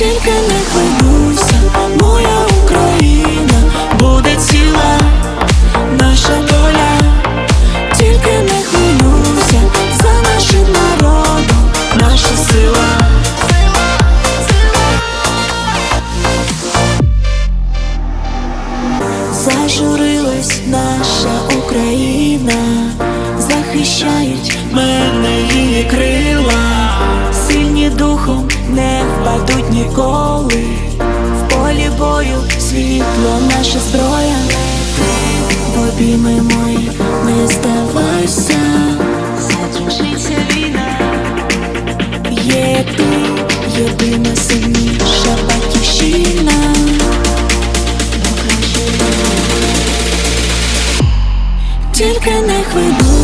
тільки не хвилюйся, моя Україна буде ціла, наша доля, тільки не хвилюйся за нашим народом, наша сила. Зажурилась наша Україна, захищають мене її крила, сильні духом не падуть ніколи, в полі бою світло наша зброя, ти в обійми мої, не здавайся, закінчиться війна, є ти, єдина сильніша батьківщина. Тільки не хвилю.